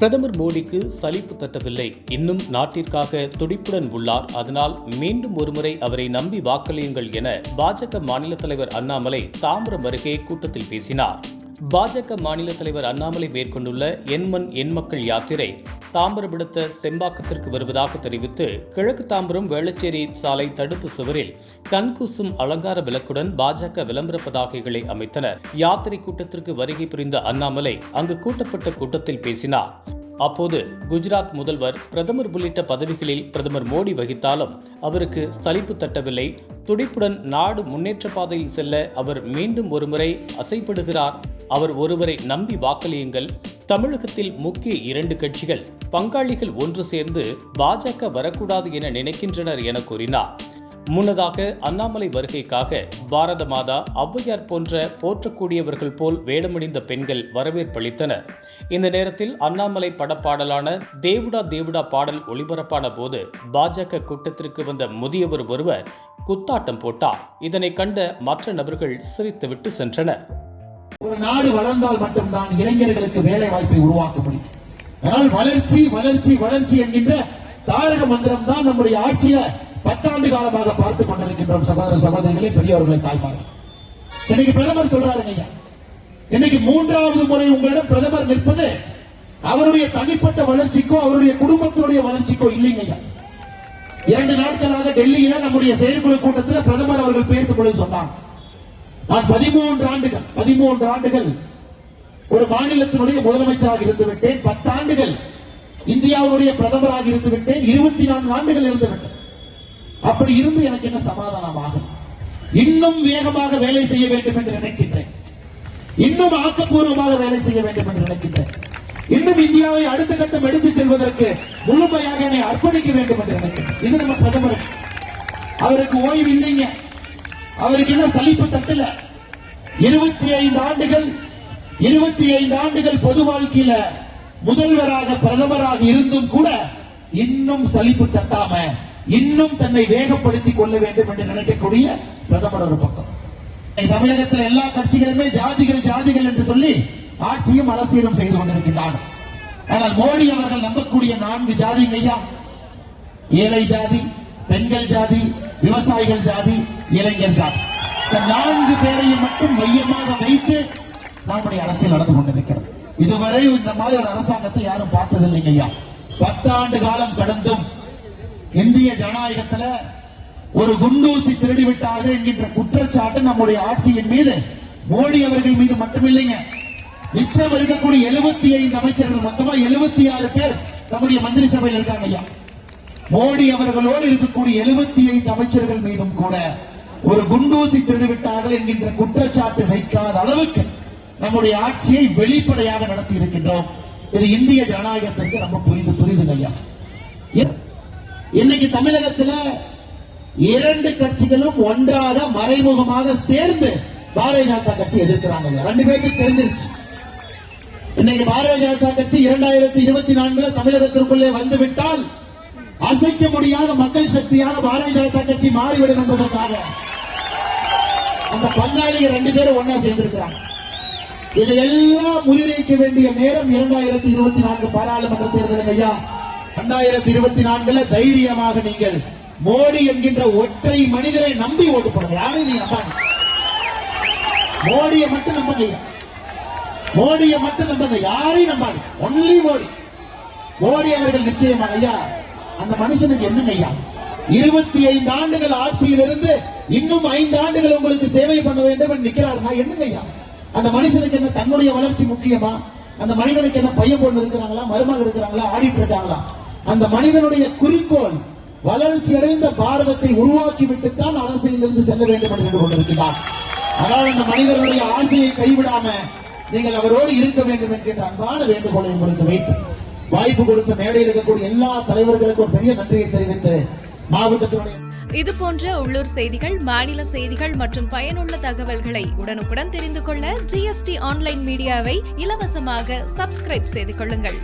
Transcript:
பிரதமர் மோடிக்கு சலிப்பு தட்டவில்லை. இன்னும் நாட்டிற்காக துடிப்புடன் உள்ளார். அதனால் மீண்டும் ஒருமுறை அவரை நம்பி வாக்களியுங்கள் என பாஜக மாநில தலைவர் அண்ணாமலை தாம்பரம் அருகே கூட்டத்தில் பேசினார். பாஜக மாநில தலைவர் அண்ணாமலை மேற்கொண்டுள்ள எண்மண் எண்மக்கள் யாத்திரை தாம்பரப்படுத்த செம்பாக்கத்திற்கு வருவதாக தெரிவித்து கிழக்கு தாம்பரம் வேளச்சேரி சாலை தடுப்பு சுவரில் கண்கூசும் அலங்கார விளக்குடன் பாஜக விளம்பர பதாகைகளை அமைத்தனர். யாத்திரை கூட்டத்திற்கு வருகை புரிந்த அண்ணாமலை அங்கு கூட்டப்பட்ட கூட்டத்தில் பேசினார். அப்போது குஜராத் முதல்வர் பிரதமர் உள்ளிட்ட பதவிகளில் பிரதமர் மோடி வகித்தாலும் அவருக்கு சலிப்பு தட்டவில்லை. துடிப்புடன் நாடு முன்னேற்ற பாதையில் செல்ல அவர் மீண்டும் ஒருமுறை அசைப்படுகிறார். அவர் ஒருவரை நம்பி வாக்களியுங்கள். தமிழகத்தில் முக்கிய இரண்டு கட்சிகள் பங்காளிகள் ஒன்று சேர்ந்து பாஜக வரக்கூடாது என நினைக்கின்றனர் என கூறினார். முன்னதாக அண்ணாமலை வருகைக்காக பாரத மாதா ஔவையார் போன்ற போற்றக்கூடியவர்கள் போல் வேடமணிந்த பெண்கள் வரவேற்பளித்தனர் இந்த நேரத்தில் அண்ணாமலை படப்பாடலான தேவுடா தேவுடா பாடல் ஒளிபரப்பான போது பாஜக கூட்டத்திற்கு வந்த முதியவர் ஒருவர் குத்தாட்டம் போட்டார். இதனை கண்ட மற்ற நபர்கள் சிரித்துவிட்டு சென்றனர். ஒரு நாடு வளர்ந்தால் மட்டும்தான் இளைஞர்களுக்கு வேலை வாய்ப்பை உருவாக்க முடியும் அதனால் வளர்ச்சி வளர்ச்சி வளர்ச்சி என்கின்ற தாரக மந்திரம் தான் நம்முடைய ஆட்சியை பத்தாண்டு காலமாக பார்த்துக் கொண்டிருக்கின்றோம் சகோதர சகோதரிகளே பெரியவர்களை தாய்மார்கள். இன்னைக்கு பிரதமர் சொல்றாருங்க ஐயா. இன்னைக்கு மூன்றாவது முறை உங்களிடம் பிரதமர் நிற்பது அவருடைய தனிப்பட்ட வளர்ச்சிக்கோ அவருடைய குடும்பத்தினுடைய வளர்ச்சிக்கோ இல்லைங்க ஐயா. இரண்டு நாட்களாக டெல்லியில நம்முடைய செயற்குழு கூட்டத்தில் பிரதமர் அவர்கள் பேசும்பொழுது சொன்னாங்க நான் பதிமூன்று ஆண்டுகள் பதிமூன்று ஆண்டுகள் ஒரு மாநிலத்தினுடைய முதலமைச்சராக இருந்து விட்டேன். பத்தாண்டுகள் இந்தியாவுடைய பிரதமராக இருந்து விட்டேன். இருபத்தி நான்கு ஆண்டுகள் இருந்து விட்டேன். அப்படி இருந்து எனக்கு என்ன சமாதானமாகும் இன்னும் வேகமாக வேலை செய்ய வேண்டும் என்று நினைக்கின்றேன். இன்னும் ஆக்கப்பூர்வமாக வேலை செய்ய வேண்டும் என்று நினைக்கின்றேன். இன்னும் இந்தியாவை அடுத்த கட்டம் எடுத்துச் செல்வதற்கு முழுமையாக என்னை அர்ப்பணிக்க வேண்டும் என்று நினைக்கிறேன் இது நம்ம பிரதமர். அவருக்கு ஓய்வு இல்லைங்க. அவருக்கு என்ன சலிப்பு தட்டல. இருபத்தி ஐந்து ஆண்டுகள் இருபத்தி ஐந்து ஆண்டுகள் பொது வாழ்க்கையில முதல்வராக பிரதமராக இருந்தும் கூட இன்னும் சலிப்பு தட்டாம இன்னும் தன்னை வேகப்படுத்திக் கொள்ள வேண்டும் என்று நினைக்கக்கூடிய பிரதமர் ஒரு பக்கம். தமிழகத்தில் எல்லா கட்சிகளுமே ஜாதிகள் ஜாதிகள் என்று சொல்லி ஆட்சியும் அரசியலும் செய்து கொண்டிருக்கின்றார்கள் ஆனால் மோடி அவர்கள் நம்பக்கூடிய நான்கு ஜாதி ஐயா ஏழை ஜாதி பெண்கள் ஜாதி விவசாயிகள் ஜாதி இளைஞர் ஜாதி. இந்த நான்கு பேரையும் மட்டும் மையமாக வைத்து நம்முடைய அரசியல் நடந்து கொண்டிருக்கிறது இதுவரை இந்த மாதிரி ஒரு அரசாங்கத்தை யாரும் பார்த்ததில்லைங்க ஐயா பத்தாண்டு காலம் கடந்தும் இந்திய ஜனநாயகத்துல ஒரு குண்டூசி திருடி விட்டார்கள் என்கின்ற குற்றச்சாட்டு நம்முடைய ஆட்சியின் மீது. மோடி அவர்கள் மீது மட்டுமில்லைங்க. மிச்சம் இருக்கக்கூடிய எழுபத்தி ஐந்து அமைச்சர்கள் மொத்தமா எழுபத்தி ஆறு பேர் நம்முடைய மந்திரி சபையில் இருக்காங்க ஐயா. மோடி அவர்களோடு இருக்கக்கூடிய எழுபத்தி ஐந்து அமைச்சர்கள் மீதும் கூட ஒரு குண்டூசி திருடிவிட்டார்கள் என்கின்ற குற்றச்சாட்டு வைக்காத அளவுக்கு நம்முடைய ஆட்சியை வெளிப்படையாக நடத்தி இருக்கின்றோம். இது இந்திய ஜனநாயகத்திற்கு ரொம்ப புரிந்து புரிதுங்க ஐயா. இன்னைக்கு தமிழகத்துல இரண்டு கட்சிகளும் ஒன்றாக மறைமுகமாக சேர்ந்து பாரதிய ஜனதா கட்சி எதிர்க்கிறாங்க ரெண்டு பேருக்கு தெரிஞ்சிருச்சு. இன்னைக்கு பாரதிய ஜனதா கட்சி இரண்டாயிரத்தி இருபத்தி நான்குல தமிழகத்திற்குள்ளே வந்துவிட்டால் அசைக்க முடியாத மக்கள் சக்தியாக பாரதிய ஜனதா கட்சி மாறிவிடும் என்பதற்காக அந்த பங்காளிகள் ரெண்டு பேரும் ஒன்னா சேர்ந்திருக்கிறாங்க. இதையெல்லாம் முறியடிக்க வேண்டிய நேரம் இரண்டாயிரத்தி இருபத்தி நான்கு பாராளுமன்ற தேர்தல் ஐயா. இரண்டாயிரத்தி இருபத்தி நான்குல தைரியமாக நீங்கள் மோடி என்கின்ற ஒற்றை மனிதரை நம்பி ஓட்டு போடுங்க. யாரையும் நீ நம்பாங்க மோடியை மட்டும் நம்புங்க. மோடியை மட்டும் நம்புங்க. யாரையும் நம்பாது ஒன்லி மோடி. மோடி அவர்கள் நிச்சயமாக ஐயா அந்த மனுஷனுக்கு என்னங்க ஐயா? இருபத்தி ஐந்து ஆண்டுகள் ஆட்சியில் இருந்து இன்னும் ஐந்து ஆண்டுகள் உங்களுக்கு சேவை பண்ண வேண்டும் என்று நிக்கிறாருன்னா என்னங்க ஐயா? அந்த மனுஷனுக்கு என்ன தன்னுடைய வளர்ச்சி முக்கியமா? அந்த மனிதனுக்கு என்ன பையன் பொண்ணு இருக்கிறாங்களா? மருமக இருக்கிறாங்களா? ஆடிட்டு இருக்காங்களா? அந்த மனிதனுடைய குறிக்கோள் வளர்ச்சி அடைந்த பாரதத்தை உருவாக்கி விட்டுத்தான் அரசியலிருந்து செல்ல வேண்டும் என்று கொண்டிருக்கிறார் ஆனால் அந்த மனிதனுடைய ஆசையை கைவிடாம நீங்கள் அவரோடு இருக்க வேண்டும் என்கின்ற அன்பான வேண்டுகோளை உங்களுக்கு வைத்து வாய்ப்பு கொடுத்த மேடையில் இருக்கக்கூடிய எல்லா தலைவர்களுக்கும் ஒரு பெரிய நன்றியை தெரிவித்து மாவட்டத்தினுடைய இது போன்ற உள்ளூர் செய்திகள் மாநில செய்திகள் மற்றும் பயனுள்ள தகவல்களை உடனுக்குடன் தெரிந்து கொள்ள ஜிஎஸ்டி ஆன்லைன் மீடியாவை இலவசமாக சப்ஸ்கிரைப் செய்து கொள்ளுங்கள்.